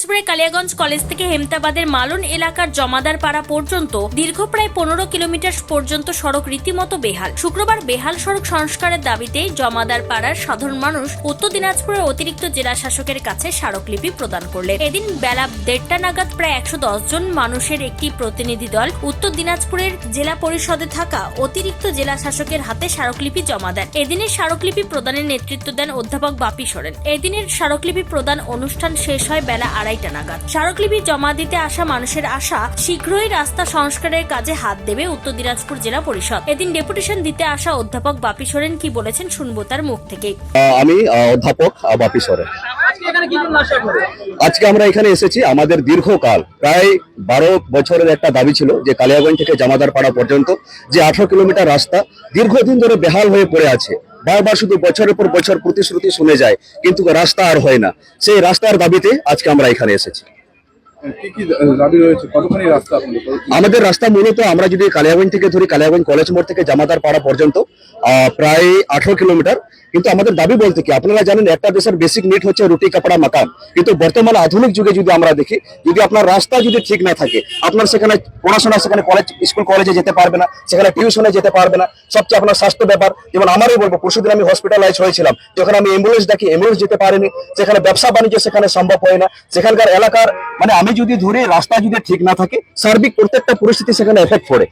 দিনাজপুরের কালিয়াগঞ্জ কলেজ থেকে হেমতাবাদের মালন এলাকার জমাদার পাড়া পর্যন্ত দীর্ঘ প্রায় পনেরো কিলোমিটার পর্যন্ত সড়ক রীতিমতো বেহাল। শুক্রবার বেহাল সড়ক সংস্কারের দাবিতে জমাদার পাড়ার সাধারণ মানুষ উত্তর দিনাজপুরের অতিরিক্ত জেলা শাসকের কাছে স্মারকলিপি প্রদান করলেন। এদিন বেলা দেড়টা নাগাদ প্রায় একশো দশ জন মানুষের একটি প্রতিনিধি দল উত্তর দিনাজপুরের জেলা পরিষদে থাকা অতিরিক্ত জেলা শাসকের হাতে স্মারকলিপি জমা দেন। এদিনের স্মারকলিপি প্রদানের নেতৃত্ব দেন অধ্যাপক বাপি সোরেন। এদিনের স্মারকলিপি প্রদান অনুষ্ঠান শেষ হয় বেলা আড়াইটা নাগাদ। স্মারকলিপি জমা দিতে আসা মানুষের আশা শীঘ্রই রাস্তা সংস্কারের কাজে হাত দেবে উত্তর দিনাজপুর জেলা পরিষদ। এদিন ডেপুটেশন দিতে আসা অধ্যাপক বাপি সোরেন কি বলেছেন শুনব তার মুখ থেকে আহ, আমি অধ্যাপক বাপি সরেন। আজকে আমরা এখানে এসেছি আমাদের দীর্ঘকাল প্রায় বারো বছরের একটা দাবি ছিল যে কালিয়াগঞ্জ থেকে জামাদার পাড়া পর্যন্ত যে আঠারো কিলোমিটার রাস্তা দীর্ঘদিন ধরে বেহাল হয়ে পড়ে আছে বারবার শুধু বছরের পর বছর প্রতিশ্রুতি শুনে যায় কিন্তু রাস্তা আর হয় না। সেই রাস্তার দাবিতে আজকে আমরা এখানে এসেছি। আমাদের রাস্তা মূলত আমরা যদি কালিয়াগঞ্জ থেকে ধরি কালিয়াগঞ্জ কলেজ মোড় থেকে জামাদার পাড়া পর্যন্ত আহ, প্রায় আঠারো কিলোমিটার। কিন্তু আমাদের দাবি বলতে কি, আপনারা জানেন একটা দেশের বেসিক নিড হচ্ছে রুটি, কাপড়া মাকান কিন্তু বর্তমানে আধুনিক যুগে যদি আমরা দেখি, যদি আপনার রাস্তা যদি ঠিক না থাকে, আপনার সেখানে পড়াশোনা, সেখানে কলেজ স্কুল কলেজে যেতে পারবে না, সেখানে টিউশনে যেতে পারবে না। সবচেয়ে আপনার স্বাস্থ্য ব্যাপার, যেমন আমারই বলব, পরশুদিন আমি হসপিটালাইজ হয়েছিলাম, যখন আমি অ্যাম্বুলেন্স ডাকি অ্যাম্বুলেন্স যেতে পারিনি, সেখানে ব্যবসা বাণিজ্য সেখানে সম্ভব হয় না। সেখানকার এলাকার মানে আমি যদি ধরি, রাস্তা যদি ঠিক না থাকে, সার্বিক প্রত্যেকটা পরিস্থিতি সেখানে এফেক্ট পড়ে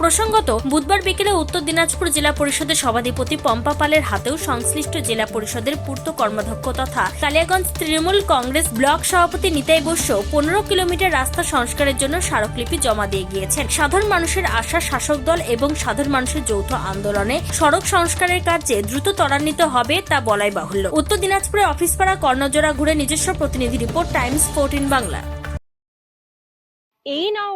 প্রসঙ্গত, বুধবার বিকেলে উত্তর দিনাজপুর জেলা পরিষদের সভাধিপতি পম্পা পালের হাতেও সংশ্লিষ্ট জেলা পরিষদের পূর্ত কর্মাধ্যক্ষ তথা কালিয়াগঞ্জ তৃণমূল কংগ্রেস ব্লক সভাপতি নিতাই বস্য পনেরো কিলোমিটার রাস্তা সংস্কারের জন্য স্মারকলিপি জমা দিয়ে গিয়েছেন। সাধারণ মানুষের আশা শাসক দল এবং সাধারণ মানুষের যৌথ আন্দোলনে সড়ক সংস্কারের কার্যে দ্রুত ত্বরান্বিত হবে তা বলাই বাহুল্য। উত্তর দিনাজপুরের অফিসপাড়া কর্ণজোড়া ঘুরে নিজস্ব প্রতিনিধি রিপোর্ট টাইমস ফোরটিন বাংলা। এই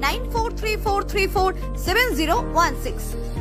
9434347016.